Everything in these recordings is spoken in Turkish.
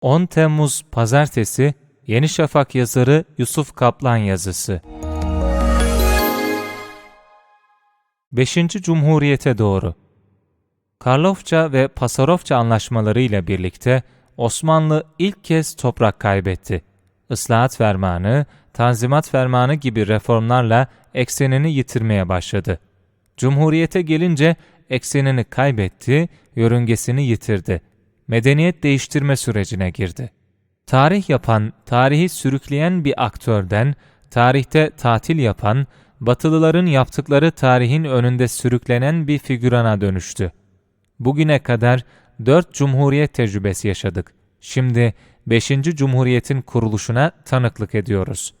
10 Temmuz Pazartesi Yeni Şafak yazarı Yusuf Kaplan yazısı 5. Cumhuriyete doğru Karlofça ve Pasarofça anlaşmaları ile birlikte Osmanlı ilk kez toprak kaybetti. Islahat fermanı, tanzimat fermanı gibi reformlarla eksenini yitirmeye başladı. Cumhuriyete gelince eksenini kaybetti, yörüngesini yitirdi. Medeniyet değiştirme sürecine girdi. Tarih yapan, tarihi sürükleyen bir aktörden, tarihte tatil yapan, Batılıların yaptıkları tarihin önünde sürüklenen bir figürana dönüştü. Bugüne kadar dört cumhuriyet tecrübesi yaşadık. Şimdi beşinci cumhuriyetin kuruluşuna tanıklık ediyoruz.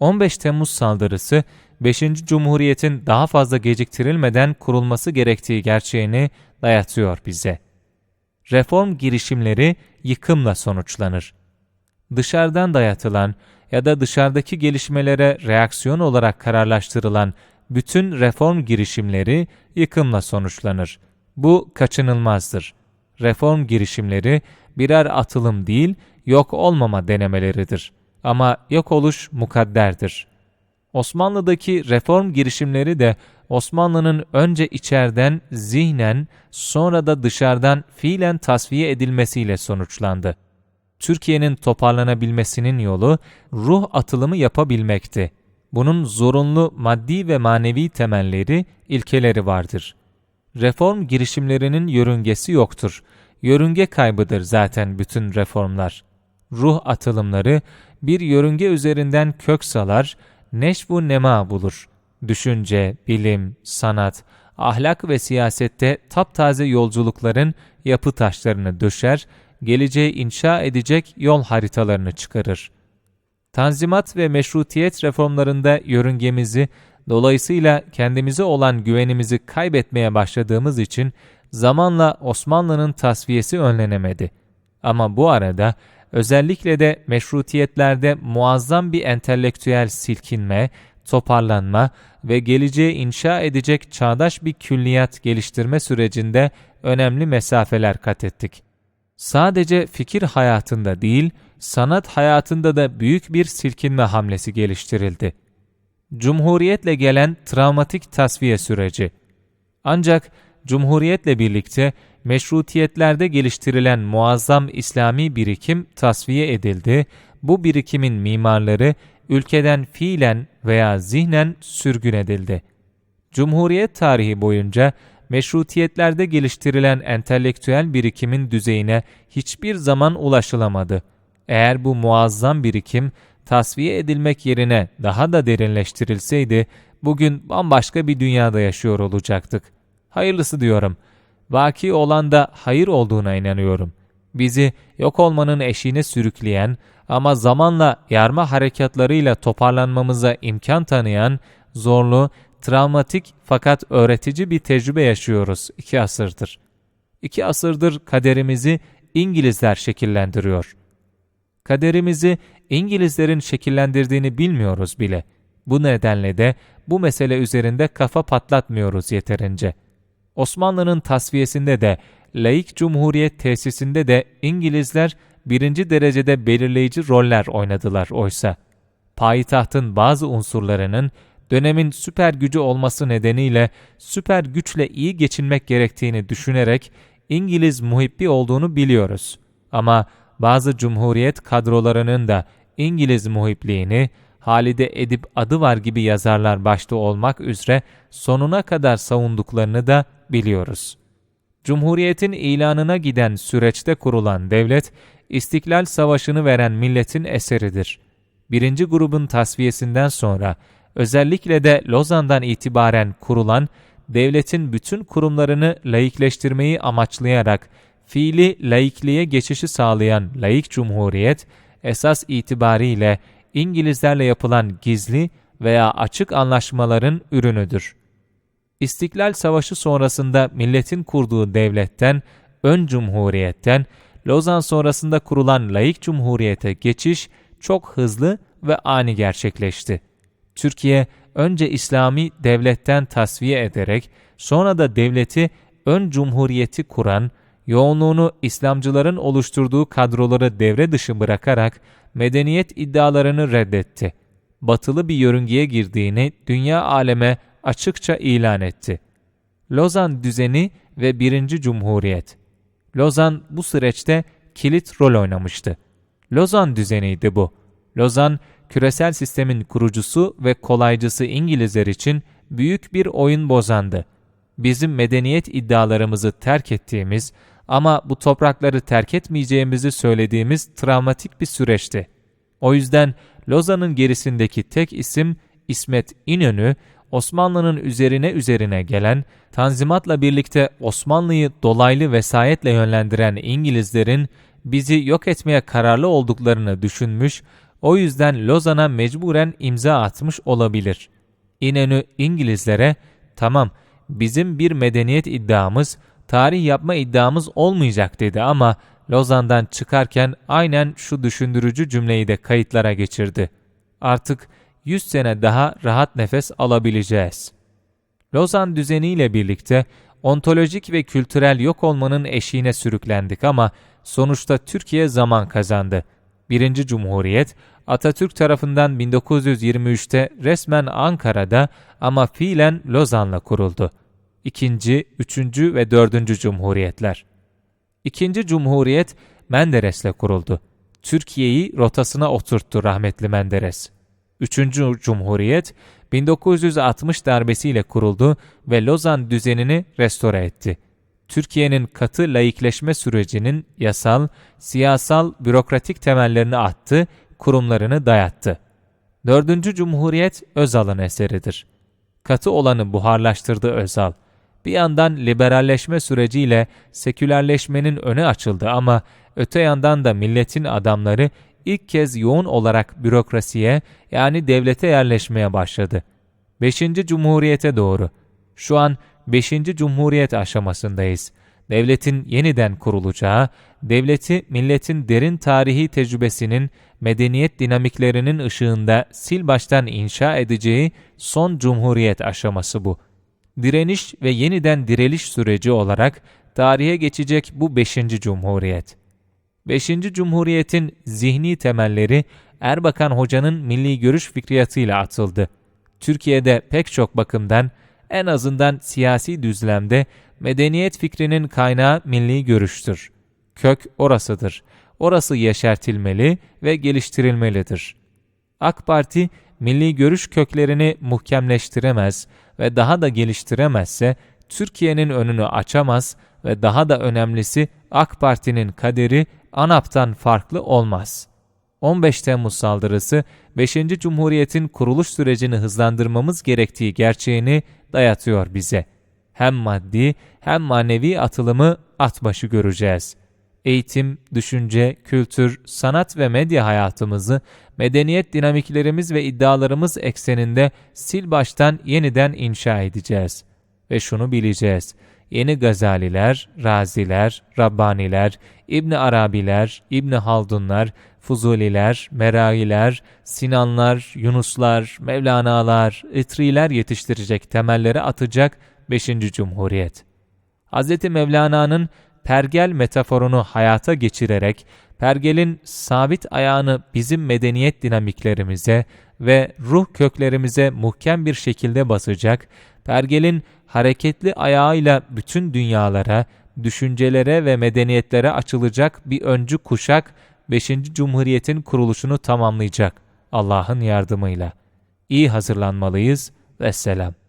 15 Temmuz saldırısı 5. Cumhuriyet'in daha fazla geciktirilmeden kurulması gerektiği gerçeğini dayatıyor bize. Reform girişimleri yıkımla sonuçlanır. Dışarıdan dayatılan ya da dışarıdaki gelişmelere reaksiyon olarak kararlaştırılan bütün reform girişimleri yıkımla sonuçlanır. Bu kaçınılmazdır. Reform girişimleri birer atılım değil, yok olmama denemeleridir. Ama yok oluş mukadderdir.'' Osmanlı'daki reform girişimleri de Osmanlı'nın önce içeriden zihnen sonra da dışarıdan fiilen tasfiye edilmesiyle sonuçlandı. Türkiye'nin toparlanabilmesinin yolu ruh atılımı yapabilmekti. Bunun zorunlu maddi ve manevi temelleri, ilkeleri vardır. Reform girişimlerinin yörüngesi yoktur. Yörünge kaybıdır zaten bütün reformlar. Ruh atılımları bir yörünge üzerinden kök salar, neşvu nema bulur. Düşünce, bilim, sanat, ahlak ve siyasette taptaze yolculukların yapı taşlarını döşer, geleceği inşa edecek yol haritalarını çıkarır. Tanzimat ve meşrutiyet reformlarında yörüngemizi, dolayısıyla kendimize olan güvenimizi kaybetmeye başladığımız için zamanla Osmanlı'nın tasfiyesi önlenemedi. Ama bu arada özellikle de meşrutiyetlerde muazzam bir entelektüel silkinme, toparlanma ve geleceği inşa edecek çağdaş bir külliyat geliştirme sürecinde önemli mesafeler kat ettik. Sadece fikir hayatında değil, sanat hayatında da büyük bir silkinme hamlesi geliştirildi. Cumhuriyetle gelen travmatik tasfiye süreci. Ancak Cumhuriyetle birlikte meşrutiyetlerde geliştirilen muazzam İslami birikim tasfiye edildi, bu birikimin mimarları ülkeden fiilen veya zihnen sürgün edildi. Cumhuriyet tarihi boyunca meşrutiyetlerde geliştirilen entelektüel birikimin düzeyine hiçbir zaman ulaşılamadı. Eğer bu muazzam birikim tasfiye edilmek yerine daha da derinleştirilseydi, bugün bambaşka bir dünyada yaşıyor olacaktık. Hayırlısı diyorum. Vaki olan da hayır olduğuna inanıyorum. Bizi yok olmanın eşiğine sürükleyen ama zamanla yarma harekatlarıyla toparlanmamıza imkan tanıyan zorlu, travmatik fakat öğretici bir tecrübe yaşıyoruz iki asırdır. İki asırdır kaderimizi İngilizler şekillendiriyor. Kaderimizi İngilizlerin şekillendirdiğini bilmiyoruz bile. Bu nedenle de bu mesele üzerinde kafa patlatmıyoruz yeterince.'' Osmanlı'nın tasfiyesinde de, laik cumhuriyet tesisinde de İngilizler birinci derecede belirleyici roller oynadılar oysa. Payitahtın bazı unsurlarının dönemin süper gücü olması nedeniyle süper güçle iyi geçinmek gerektiğini düşünerek İngiliz muhibbi olduğunu biliyoruz. Ama bazı cumhuriyet kadrolarının da İngiliz muhipliğini, Halide Edip adı var gibi yazarlar başta olmak üzere sonuna kadar savunduklarını da biliyoruz. Cumhuriyetin ilanına giden süreçte kurulan devlet, İstiklal Savaşı'nı veren milletin eseridir. Birinci grubun tasfiyesinden sonra, özellikle de Lozan'dan itibaren kurulan, devletin bütün kurumlarını laikleştirmeyi amaçlayarak, fiili laikliğe geçişi sağlayan laik cumhuriyet, esas itibariyle İngilizlerle yapılan gizli veya açık anlaşmaların ürünüdür. İstiklal Savaşı sonrasında milletin kurduğu devletten, ön cumhuriyetten, Lozan sonrasında kurulan laik cumhuriyete geçiş çok hızlı ve ani gerçekleşti. Türkiye önce İslami devletten tasfiye ederek sonra da devleti ön cumhuriyeti kuran yoğunluğunu İslamcıların oluşturduğu kadroları devre dışı bırakarak medeniyet iddialarını reddetti. Batılı bir yörüngeye girdiğini dünya aleme açıkça ilan etti. Lozan düzeni ve birinci Cumhuriyet Lozan bu süreçte kilit rol oynamıştı. Lozan düzeniydi bu. Lozan, küresel sistemin kurucusu ve kolaycısı İngilizler için büyük bir oyun bozandı. Bizim medeniyet iddialarımızı terk ettiğimiz ama bu toprakları terk etmeyeceğimizi söylediğimiz travmatik bir süreçti. O yüzden Lozan'ın gerisindeki tek isim İsmet İnönü, Osmanlı'nın üzerine üzerine gelen, Tanzimat'la birlikte Osmanlı'yı dolaylı vesayetle yönlendiren İngilizlerin bizi yok etmeye kararlı olduklarını düşünmüş, o yüzden Lozan'a mecburen imza atmış olabilir. İnönü İngilizlere, tamam bizim bir medeniyet iddiamız, tarih yapma iddiamız olmayacak dedi ama Lozan'dan çıkarken aynen şu düşündürücü cümleyi de kayıtlara geçirdi. Artık 100 sene daha rahat nefes alabileceğiz. Lozan düzeniyle birlikte ontolojik ve kültürel yok olmanın eşiğine sürüklendik ama sonuçta Türkiye zaman kazandı. Birinci Cumhuriyet Atatürk tarafından 1923'te resmen Ankara'da ama fiilen Lozan'la kuruldu. İkinci, üçüncü ve dördüncü Cumhuriyetler. İkinci Cumhuriyet Menderes'le kuruldu. Türkiye'yi rotasına oturttu rahmetli Menderes. Üçüncü Cumhuriyet 1960 darbesiyle kuruldu ve Lozan düzenini restore etti. Türkiye'nin katı laikleşme sürecinin yasal, siyasal, bürokratik temellerini attı, kurumlarını dayattı. Dördüncü Cumhuriyet Özal'ın eseridir. Katı olanı buharlaştırdı Özal. Bir yandan liberalleşme süreciyle sekülerleşmenin önü açıldı ama öte yandan da milletin adamları ilk kez yoğun olarak bürokrasiye yani devlete yerleşmeye başladı. 5. Cumhuriyete doğru. Şu an 5. Cumhuriyet aşamasındayız. Devletin yeniden kurulacağı, devleti milletin derin tarihi tecrübesinin, medeniyet dinamiklerinin ışığında sil baştan inşa edeceği son cumhuriyet aşaması bu. Direniş ve yeniden direliş süreci olarak tarihe geçecek bu 5. Cumhuriyet. 5. Cumhuriyet'in zihni temelleri Erbakan Hoca'nın milli görüş fikriyatıyla atıldı. Türkiye'de pek çok bakımdan en azından siyasi düzlemde medeniyet fikrinin kaynağı milli görüştür. Kök orasıdır. Orası yeşertilmeli ve geliştirilmelidir. AK Parti milli görüş köklerini muhkemleştiremez ve daha da geliştiremezse Türkiye'nin önünü açamaz ve daha da önemlisi AK Parti'nin kaderi ANAP'tan farklı olmaz. 15 Temmuz saldırısı 5. Cumhuriyet'in kuruluş sürecini hızlandırmamız gerektiği gerçeğini dayatıyor bize. Hem maddi hem manevi atılımı at başı göreceğiz. Eğitim, düşünce, kültür, sanat ve medya hayatımızı medeniyet dinamiklerimiz ve iddialarımız ekseninde sil baştan yeniden inşa edeceğiz. Ve şunu bileceğiz yeni Gazaliler, Raziler, Rabbaniler, İbn Arabiler, İbn Haldunlar, Fuzuliler, Meragiler, Sinanlar, Yunuslar, Mevlana'lar, İtriler yetiştirecek temelleri atacak 5. Cumhuriyet. Hz. Mevlana'nın pergel metaforunu hayata geçirerek pergelin sabit ayağını bizim medeniyet dinamiklerimize ve ruh köklerimize muhkem bir şekilde basacak, pergelin hareketli ayağıyla bütün dünyalara, düşüncelere ve medeniyetlere açılacak bir öncü kuşak 5. Cumhuriyet'in kuruluşunu tamamlayacak Allah'ın yardımıyla. İyi hazırlanmalıyız ve selam.